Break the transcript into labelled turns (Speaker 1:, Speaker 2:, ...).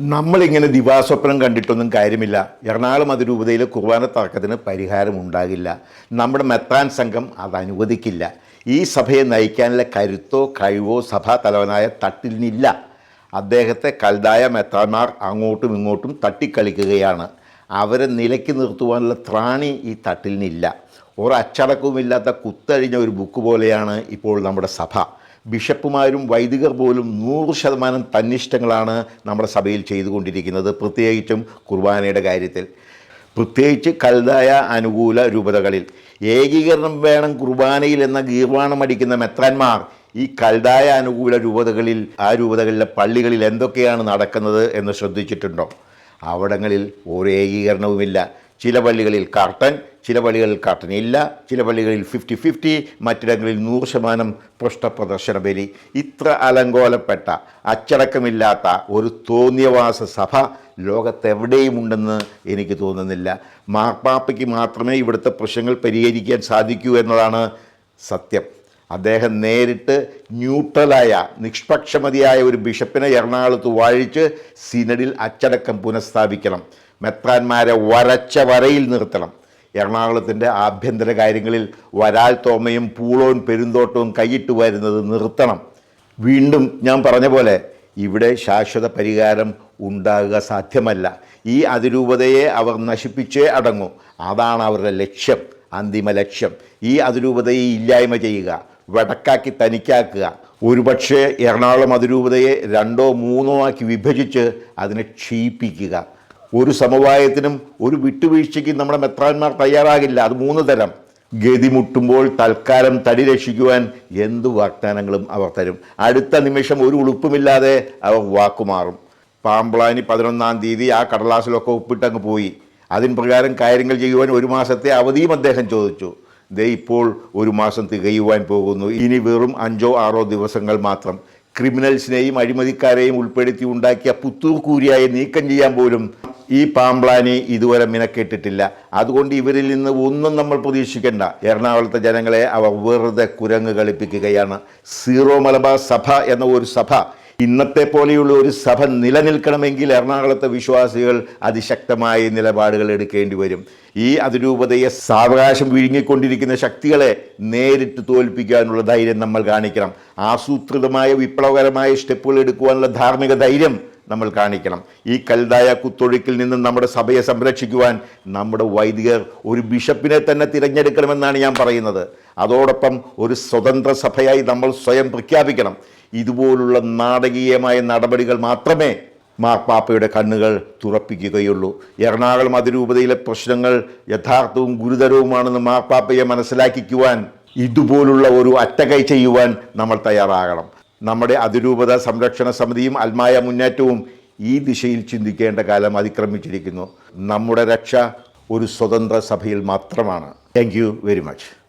Speaker 1: നമ്മളിങ്ങനെ ദിവാസ്വപ്നം കണ്ടിട്ടൊന്നും കാര്യമില്ല. എറണാകുളം അതിരൂപതയിലെ കുർബാന തർക്കത്തിന് പരിഹാരം ഉണ്ടാകില്ല. നമ്മുടെ മെത്രാൻ സംഘം അത് അനുവദിക്കില്ല. ഈ സഭയെ നയിക്കാനുള്ള കരുത്തോ കഴിവോ സഭാ തലവനായ തട്ടിലിനില്ല. അദ്ദേഹത്തെ കൽതായ മെത്രാന്മാർ അങ്ങോട്ടും ഇങ്ങോട്ടും തട്ടിക്കളിക്കുകയാണ്. അവരെ നിലയ്ക്ക് നിർത്തുവാനുള്ള ത്രാണി ഈ തട്ടിലിനില്ല. ഒരച്ചടക്കവുമില്ലാത്ത കുത്തഴിഞ്ഞ ഒരു ബുക്ക് പോലെയാണ് ഇപ്പോൾ നമ്മുടെ സഭ. ബിഷപ്പുമാരും വൈദികർ പോലും നൂറ് ശതമാനം തന്നിഷ്ടങ്ങളാണ് നമ്മുടെ സഭയിൽ ചെയ്തുകൊണ്ടിരിക്കുന്നത്. പ്രത്യേകിച്ചും കുർബാനയുടെ കാര്യത്തിൽ. പ്രത്യേകിച്ച് കൽതായ അനുകൂല രൂപതകളിൽ. ഏകീകരണം വേണം കുർബാനയിൽ എന്ന ഗീർവാണം അടിക്കുന്ന മെത്രാന്മാർ ഈ കൽതായ അനുകൂല രൂപതകളിൽ ആ രൂപതകളിലെ പള്ളികളിൽ എന്തൊക്കെയാണ് നടക്കുന്നത് എന്ന് ശ്രദ്ധിച്ചിട്ടുണ്ടോ? അവിടങ്ങളിൽ ഒരു ഏകീകരണവുമില്ല. ചില പള്ളികളിൽ കർട്ടൻ ചില പള്ളികളിൽ കർട്ടൻ ചില പള്ളികളിൽ ഫിഫ്റ്റി ഫിഫ്റ്റി മറ്റിടങ്ങളിൽ നൂറ് ശതമാനം പൃഷ്ഠ പ്രദർശന ബലി. ഇത്ര അലങ്കോലപ്പെട്ട അച്ചടക്കമില്ലാത്ത ഒരു തോന്നിയവാസ സഭ ലോകത്തെവിടെയും ഉണ്ടെന്ന് എനിക്ക് തോന്നുന്നില്ല. മാർപ്പാപ്പയ്ക്ക് മാത്രമേ ഇവിടുത്തെ പ്രശ്നങ്ങൾ പരിഹരിക്കാൻ സാധിക്കൂ എന്നതാണ് സത്യം. അദ്ദേഹം നേരിട്ട് ന്യൂട്രലായ നിഷ്പക്ഷമതിയായ ഒരു ബിഷപ്പിനെ എറണാകുളത്ത് വാഴിച്ച് സിനഡിൽ അച്ചടക്കം പുനഃസ്ഥാപിക്കണം. മെത്രാന്മാരെ വരച്ച വരയിൽ നിർത്തണം. എറണാകുളത്തിന്റെ ആഭ്യന്തര കാര്യങ്ങളിൽ വരാൽ തോമയും പൂളോൻ പെരുന്തോട്ടവും കൈയിട്ട് വരുന്നത് നിർത്തണം. വീണ്ടും ഞാൻ പറഞ്ഞ പോലെ ഇവിടെ ശാശ്വത പരിഹാരം ഉണ്ടാകുക സാധ്യമല്ല. ഈ അതിരൂപതയെ അവർ നശിപ്പിച്ചേ അടങ്ങൂ. അതാണ് അവരുടെ ലക്ഷ്യം അന്തിമ ലക്ഷ്യം. ഈ അതിരൂപതയെ ഇല്ലായ്മ ചെയ്യുക വടക്കാക്കി തനിക്കാക്കുക. ഒരുപക്ഷേ എറണാകുളം അതിരൂപതയെ രണ്ടോ മൂന്നോ ആക്കി വിഭജിച്ച് അതിനെ ക്ഷയിപ്പിക്കുക. ഒരു സമവായത്തിനും ഒരു വിട്ടുവീഴ്ചയ്ക്കും നമ്മുടെ മെത്രാന്മാർ തയ്യാറാകില്ല. അത് മൂന്ന് തരം. ഗതി മുട്ടുമ്പോൾ തൽക്കാലം തടി രക്ഷിക്കുവാൻ എന്ത് വാഗ്ദാനങ്ങളും അവർ തരും. അടുത്ത നിമിഷം ഒരു ഉളുപ്പുമില്ലാതെ അവർ വാക്കുമാറും പാമ്പ്ളാനി പതിനൊന്നാം തീയതി ആ കടലാസിലൊക്കെ ഒപ്പിട്ടങ്ങ് പോയി. അതിൻ പ്രകാരം കാര്യങ്ങൾ ചെയ്യുവാൻ ഒരു മാസത്തെ അവധിയും അദ്ദേഹം ചോദിച്ചു. ദേ ഇപ്പോൾ ഒരു മാസം തികയുവാൻ പോകുന്നു. ഇനി വെറും അഞ്ചോ ആറോ ദിവസങ്ങൾ മാത്രം. ക്രിമിനൽസിനെയും അഴിമതിക്കാരെയും ഉൾപ്പെടുത്തി ഉണ്ടാക്കിയ പുത്തൂർ കൂരിയായി നീക്കം ചെയ്യാൻ പോലും ഈ പാമ്പ്ലാനി ഇതുവരെ മിനക്കെട്ടിട്ടില്ല. അതുകൊണ്ട് ഇവരിൽ നിന്ന് ഒന്നും നമ്മൾ പ്രതീക്ഷിക്കേണ്ട. എറണാകുളത്തെ ജനങ്ങളെ അവർ വെറുതെ കുരങ്ങ് കളിപ്പിക്കുകയാണ്. സീറോ മലബാർ സഭ എന്ന ഒരു സഭ ഇന്നത്തെ പോലെയുള്ള ഒരു സഭ നിലനിൽക്കണമെങ്കിൽ എറണാകുളത്തെ വിശ്വാസികൾ അതിശക്തമായ നിലപാടുകൾ എടുക്കേണ്ടി വരും. ഈ അതിരൂപതയെ സാവകാശം വിഴുങ്ങിക്കൊണ്ടിരിക്കുന്ന ശക്തികളെ നേരിട്ട് തോൽപ്പിക്കാനുള്ള ധൈര്യം നമ്മൾ കാണിക്കണം. ആസൂത്രിതമായ വിപ്ലവകരമായ സ്റ്റെപ്പുകൾ എടുക്കുവാനുള്ള ധാർമ്മിക ധൈര്യം നമ്മൾ കാണിക്കണം. ഈ കൽതായ കുത്തൊഴുക്കിൽ നിന്ന് നമ്മുടെ സഭയെ സംരക്ഷിക്കുവാൻ നമ്മുടെ വൈദികർ ഒരു ബിഷപ്പിനെ തന്നെ തിരഞ്ഞെടുക്കണമെന്നാണ് ഞാൻ പറയുന്നത്. അതോടൊപ്പം ഒരു സ്വതന്ത്ര സഭയായി നമ്മൾ സ്വയം പ്രഖ്യാപിക്കണം. ഇതുപോലുള്ള നാടകീയമായ നടപടികൾ മാത്രമേ മാർപ്പാപ്പയുടെ കണ്ണുകൾ തുറപ്പിക്കുകയുള്ളൂ. എറണാകുളം അതിരൂപതയിലെ പ്രശ്നങ്ങൾ യഥാർത്ഥവും ഗുരുതരവുമാണെന്ന് മാർപ്പാപ്പയെ മനസ്സിലാക്കിക്കുവാൻ ഇതുപോലുള്ള ഒരു അറ്റകൈ ചെയ്യുവാൻ നമ്മൾ തയ്യാറാകണം. നമ്മുടെ അതിരൂപത സംരക്ഷണ സമിതിയും അൽമായ മുന്നേറ്റവും ഈ ദിശയിൽ ചിന്തിക്കേണ്ട കാലം അതിക്രമിച്ചിരിക്കുന്നു. നമ്മുടെ രക്ഷ ഒരു സ്വതന്ത്ര സഭയിൽ മാത്രമാണ്. Thank very much